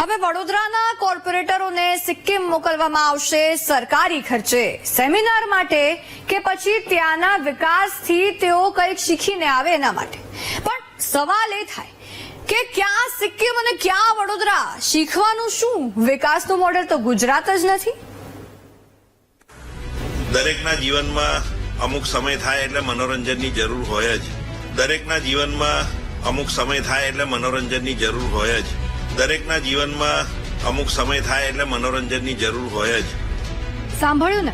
હવે વડોદરાના કોર્પોરેટરોને સિક્કિમ મોકલવામાં આવશે સરકારી ખર્ચે. સેમિનાર માટે કે પછી ત્યાંના વિકાસથી તેઓ કંઈક શીખીને આવે એના માટે. પણ સવાલ એ થાય કે ક્યાં સિક્કિમ અને ક્યાં વડોદરા? શીખવાનું શું? વિકાસનું મોડેલ તો ગુજરાત જ નથી. દરેકના જીવનમાં અમુક સમય થાય એટલે મનોરંજનની જરૂર હોય જ. દરેકના જીવનમાં અમુક સમય થાય એટલે મનોરંજનની જરૂર હોય જ. દરેકના જીવનમાં અમુક સમય થાય એટલે મનોરંજનની જરૂર હોય જ. સાંભળ્યું ને?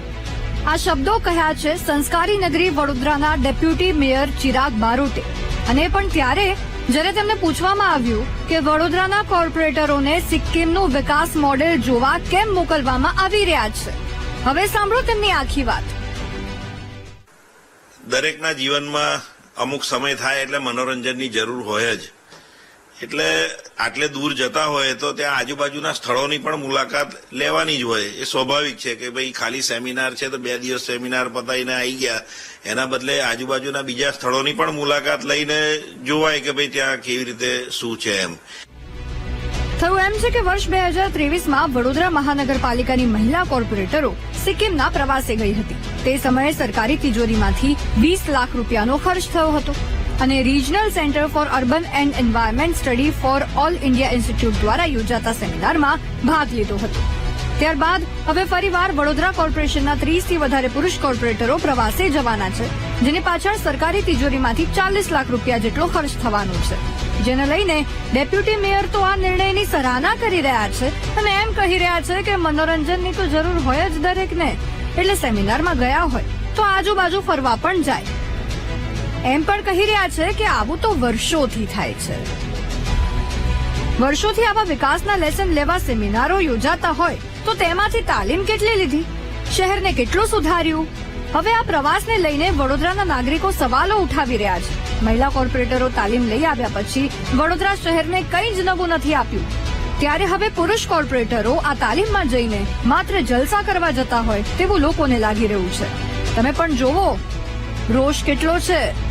આ શબ્દો કહ્યા છે સંસ્કારી નગરી વડોદરાના ડેપ્યુટી મેયર ચિરાગ બારોટે. અને પણ ત્યારે જ્યારે તેમને પૂછવામાં આવ્યું કે વડોદરાના કોર્પોરેટરોને સિક્કિમનું વિકાસ મોડેલ જોવા કેમ મોકલવામાં આવી રહ્યા છે. હવે સાંભળો તેમની આખી વાત. દરેકના જીવનમાં અમુક સમય થાય એટલે મનોરંજનની જરૂર હોય જ. એટલે આટલે દૂર જતા હોય તો ત્યાં આજુબાજુના સ્થળોની પણ મુલાકાત લેવાની જ હોય. એ સ્વાભાવિક છે કે ભાઈ ખાલી સેમિનાર છે તો બે દિવસ સેમિનાર પતાવીને આવી ગયા. એના બદલે આજુબાજુના બીજા સ્થળોની પણ મુલાકાત લઈને જોવાય કે ભાઈ ત્યાં કેવી રીતે શું છે એમ. થયું એમ છે કે વર્ષ બે હજાર ત્રેવીસમાં વડોદરા મહાનગરપાલિકાની મહિલા કોર્પોરેટરો સિક્કિમના પ્રવાસે ગઈ હતી. તે સમયે સરકારી તિજોરીમાંથી વીસ લાખ રૂપિયાનો ખર્ચ થયો હતો. અને regional centre for urban and environment study for all India institute દ્વારા યોજાતા સેમિનારમાં ભાગ લીધો હતો. ત્યારબાદ હવે ફરીવાર વડોદરા કોર્પોરેશનના ત્રીસથી વધારે પુરુષ કોર્પોરેટરો પ્રવાસે જવાના છે, જેની પાછળ સરકારી તિજોરીમાંથી ચાલીસ લાખ રૂપિયા જેટલો ખર્ચ થવાનો છે. જેને લઈને ડેપ્યુટી મેયર તો આ નિર્ણયની સરાહના કરી રહ્યા છે અને એમ કહી રહ્યા છે કે મનોરંજનની તો જરૂર હોય જ દરેકને. એટલે સેમિનારમાં ગયા હોય તો આજુબાજુ ફરવા પણ જાય. એમ પણ કહી રહ્યા છે કે આવું તો વર્ષોથી થાય છે. વર્ષોથી આવા વિકાસના લેસન લેવા સેમિનારો યોજાતા હોય, તો તેમાંથી તાલીમ કેટલી લીધી? શહેરને કેટલું સુધાર્યું? હવે આ પ્રવાસને લઈને વડોદરાના નાગરિકો સવાલો ઉઠાવી રહ્યા છે. મહિલા કોર્પોરેટરો તાલીમ લઈ આવ્યા પછી વડોદરા શહેરને કંઈ જ નવું નથી આપ્યું. ત્યારે હવે પુરુષ કોર્પોરેટરો આ તાલીમમાં જઈને માત્ર જલસા કરવા જતા હોય તેવું લોકોને લાગી રહ્યું છે. તમે પણ જોવો રોષ કેટલો છે.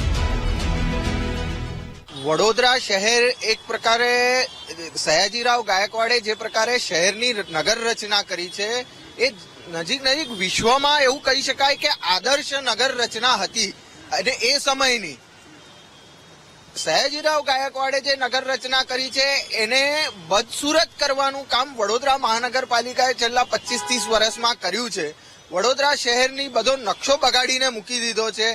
વડોદરા શહેર એક પ્રકારે, સયાજીરાવ ગાયકવાડે જે પ્રકારે શહેરની નગર રચના કરી છે, એ નજીક નજીક વિશ્વમાં એવું કહી શકાય કે આદર્શ નગર રચના હતી. અને એ સમયની સયાજીરાવ ગાયકવાડે જે નગર રચના કરી છે, એને બદસુરત કરવાનું કામ વડોદરા મહાનગરપાલિકાએ છેલ્લા પચીસ ત્રીસ વર્ષમાં કર્યું છે. વડોદરા શહેરની બધો નકશો બગાડીને મૂકી દીધો છે.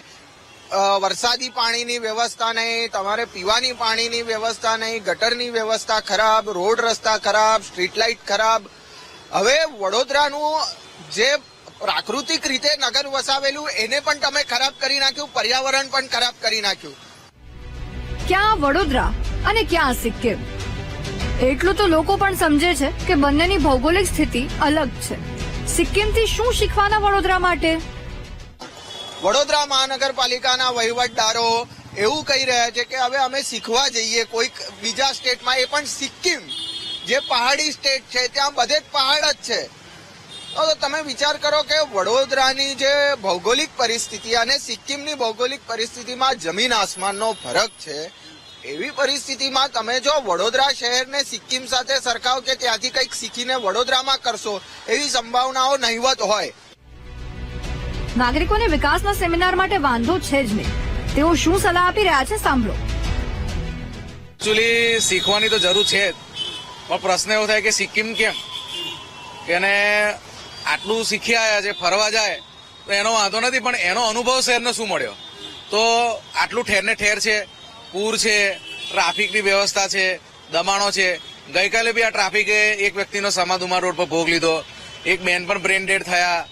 વરસાદી પાણીની વ્યવસ્થા નહીં, તમારે પીવાની પાણીની વ્યવસ્થા નહીં, ગટરની વ્યવસ્થા ખરાબ, રોડ રસ્તા ખરાબ, સ્ટ્રીટ લાઇટ ખરાબ. હવે વડોદરાનું જે પ્રાકૃતિક રીતે નગર વસાવેલું, એને પણ તમે ખરાબ કરી નાખ્યું, પર્યાવરણ પણ ખરાબ કરી નાખ્યું. ક્યાં વડોદરા અને ક્યાં સિક્કિમ? એટલું તો લોકો પણ સમજે છે કે બંનેની ભૌગોલિક સ્થિતિ અલગ છે. સિક્કિમથી શું શીખવાના વડોદરા માટે? વડોદરા મહાનગરપાલિકાના વહીવટદારો એવું કહી રહ્યા છે કે હવે અમે શીખવા જઈએ, કોઈક બીજા સ્ટેટમાં, એ પણ સિક્કિમ, જે પહાડી સ્ટેટ છે, ત્યાં બધે જ પહાડ જ છે. તો તમે વિચાર કરો કે વડોદરાની જે ભૌગોલિક પરિસ્થિતિ અને સિક્કિમની ભૌગોલિક પરિસ્થિતિમાં જમીન આસમાનનો ફરક છે, એવી પરિસ્થિતિમાં તમે જો વડોદરા શહેરને સિક્કિમ સાથે સરખાવ કે ત્યાંથી કંઈક શીખીને વડોદરામાં કરશો, એવી સંભાવનાઓ નહીવત હોય. નાગરિકોને વિકાસના સેમિનાર માટે વાંધો છે જ નહીં. તેઓ શું સલાહ આપી રહ્યા છે સાંભળો. એકચ્યુઅલી શીખવાની તો જરૂર છે પણ પ્રશ્ન એવો થાય કે સિક્કિમ કેમ? એને આટલું શીખી આવ્યા છે, ફરવા જાય, તો એનો વાંધો નથી, પણ એનો અનુભવ શહેરને શું મળ્યો? તો આટલું ઠેરને ઠેર છે, પૂર છે, ટ્રાફિકની વ્યવસ્થા છે, દબાણો છે. ગઈકાલે બી આ ટ્રાફિકે એક વ્યક્તિનો સમાધુમા રોડ પર ભોગ લીધો. એક બેન પણ બ્રેન ડેડ થયા.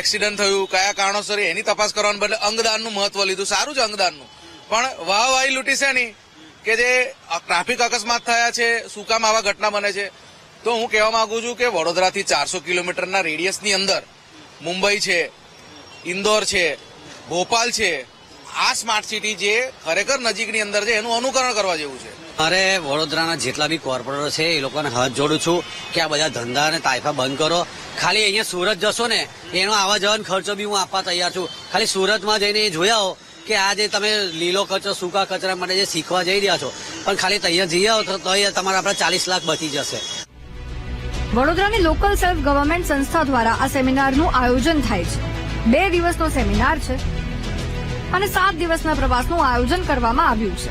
એક્સિડન્ટ થયું, કયા કારણોસર એની તપાસ કરવાને બદલે અંગદાનનું મહત્વ લીધું, સારું છે અંગદાનનું. પણ વાહ વાહી લૂંટી છે નહીં કે જે ટ્રાફિક અકસ્માત થયા છે, શું કામ આવા ઘટના બને છે? તો હું કહેવા માંગુ છું કે વડોદરાથી ચારસો કિલોમીટરના રેડિયસની અંદર મુંબઈ છે, ઇન્દોર છે, ભોપાલ છે, આ સ્માર્ટ સિટી જે ખરેખર નજીકની અંદર છે, એનું અનુકરણ કરવા જેવું છે. મારે વડોદરાના જેટલા બી કોર્પોરેટર છે, એ લોકોને હાથ જોડું છું કે આ બધા ધંધા અને તાઇફા બંધ કરો. ખાલી અહીંયા સુરત જશો ને, એનો આવા જવાનો ખર્ચો બી હું આપવા તૈયાર છું. ખાલી સુરતમાં જઈને એ જોયા હો કે આ જે તમે લીલો કચરો, સૂકા કચરા માટે જે શીખવા જઈ રહ્યા છો, પણ ખાલી તૈયાર જઈ આવો તો તમારા આપણે ચાલીસ લાખ બચી જશે. વડોદરાની લોકલ સેલ્ફ ગવર્મેન્ટ સંસ્થા દ્વારા આ સેમિનારનું આયોજન થાય છે. બે દિવસનો સેમિનાર છે અને સાત દિવસના પ્રવાસનું આયોજન કરવામાં આવ્યું છે.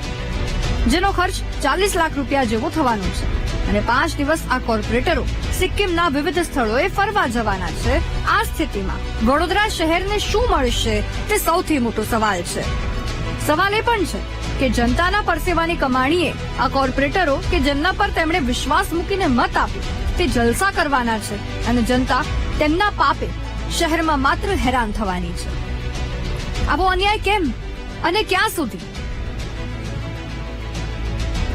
જેનો ખર્ચ ચાલીસ લાખ રૂપિયા જેવો થવાનો છે. અને પાંચ દિવસ આ કોર્પોરેટરો સિક્કિમના વિવિધ સ્થળોએ ફરવા જવાના છે. આ સ્થિતિમાં વડોદરા શહેરને શું મળશે તે સૌથી મોટો સવાલ છે. સવાલ એ પણ છે કે જનતાના પરસેવાની કમાણીએ આ કોર્પોરેટરો કે જેમના પર તેમણે વિશ્વાસ મૂકીને મત આપ્યો તે જલસા કરવાના છે અને જનતા તેમના પાપે શહેરમાં માત્ર હેરાન થવાની છે. આવો અન્યાય કેમ? અને ક્યાં સુધી?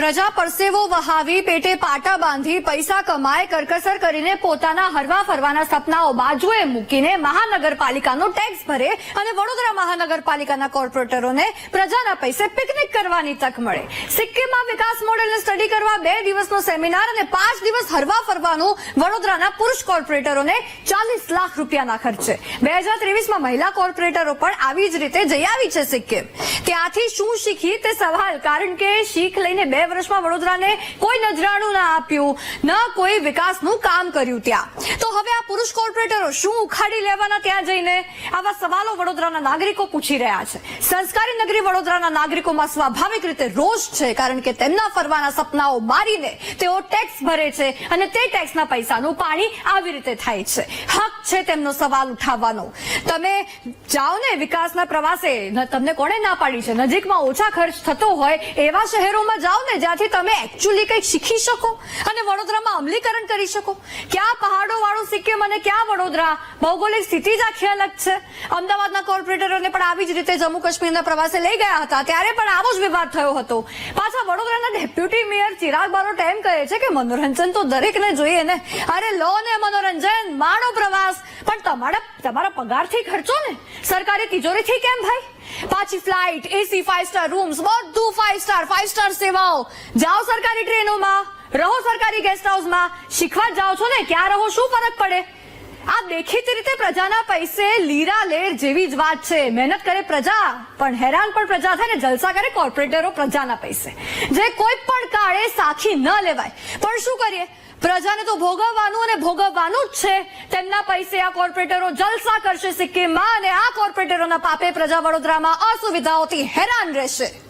પ્રજા પરસેવો વહાવી પેટે પાટા બાંધી પૈસા કમાય, કરકસર કરીને પોતાના હરવા ફરવાના સપનાઓ બાજુએ મૂકીને મહાનગરપાલિકાનો ટેક્સ ભરે અને વડોદરા મહાનગરપાલિકાના કોર્પોરેટરોને પ્રજાના પૈસે પિકનિક કરવાની તક મળે. સિક્કિમમાં વિકાસ મોડેલને સ્ટડી કરવા બે દિવસનો સેમિનાર અને પાંચ દિવસ હરવા ફરવાનું વડોદરાના પુરુષ કોર્પોરેટરોને ચાલીસ લાખ રૂપિયાના ખર્ચે. બે હજાર ત્રેવીસમાં મહિલા કોર્પોરેટરો પણ આવી જ રીતે જઈ આવી છે સિક્કિમ. ત્યાંથી શું શીખી તે સવાલ, કારણ કે શીખ લઈને બે વર્ષમાં વડોદરાને કોઈ નજરાણું ના આપ્યું, ન કોઈ વિકાસનું કામ કર્યું ત્યાં. તો હવે આ પુરુષ કોર્પોરેટરો શું ઉખાડી લેવાના ત્યાં જઈને? આવા સવાલો વડોદરાના નાગરિકો પૂછી રહ્યા છે. સંસ્કારી નગરી વડોદરાના નાગરિકોમાં સ્વાભાવિક રીતે રોષ છે, કારણ કે તેમના ફરવાના સપનાઓ મારીને તેઓ ટેક્સ ભરે છે અને તે ટેક્સના પૈસાનું પાણી આવી રીતે થાય છે. હક છે તેમનો સવાલ ઉઠાવવાનો. તમે જાઓ ને વિકાસના પ્રવાસે તમને કોણે ના પાડી છે? નજીકમાં ઓછા ખર્ચ થતો હોય એવા શહેરોમાં જાઓ ને જ્યાંથી તમે એકચ્યુઅલી કંઈક શીખી શકો અને વડોદરામાં અમલીકરણ કરી શકો. ક્યાં પહાડો વાળું સિક્કિમ અને ક્યાં વડોદરા? ભૌગોલિક સ્થિતિ જ આખી અલગ છે. અમદાવાદના કોર્પોરેટરોને પણ આવી જ રીતે જમ્મુ કાશ્મીરના પ્રવાસે લઈ ગયા હતા. ત્યારે પણ આવો જ વિવાદ થયો હતો. પાછા ડેપ્યુટી મેયર ચિરાગ બારોટ એમ કહે છે કે મનોરંજન તો દરેકને જોઈએ ને. અરે લો ને મનોરંજન, માણો પ્રવાસ. પણ તમારા તમારા પગારથી ખર્ચો ને. સરકારી તિજોરીથી કેમ ભાઈ? પાછી flight AC five star rooms બધું ફાઈવ સ્ટાર ફાઈવ સ્ટાર સેવાઓ. જાઓ સરકારી ટ્રેનોમાં રહો સરકારી ગેસ્ટ હાઉસમાં શીખવા જાઓ છો ને, ક્યાં રહો, શું ફરક પડે? આ દેખીતી રીતે પ્રજાના પૈસે લીરા લેર જેવી જ વાત છે. મહેનત કરે પ્રજા, પણ હેરાન પણ પ્રજા થાય ને જલસા કરે કોર્પોરેટરો પ્રજાના પૈસે. જે કોઈ પણ કાળે સાખી ન લેવાય. પણ શું કરીએ? પ્રજાને તો ભોગવવાનું અને ભોગવવાનું જ છે. તેમના પૈસે આ કોર્પોરેટરો જલસા કરશે સિક્કિમમાં અને આ કોર્પોરેટરોના પાપે પ્રજા વડોદરામાં અસુવિધાઓથી હેરાન રહેશે.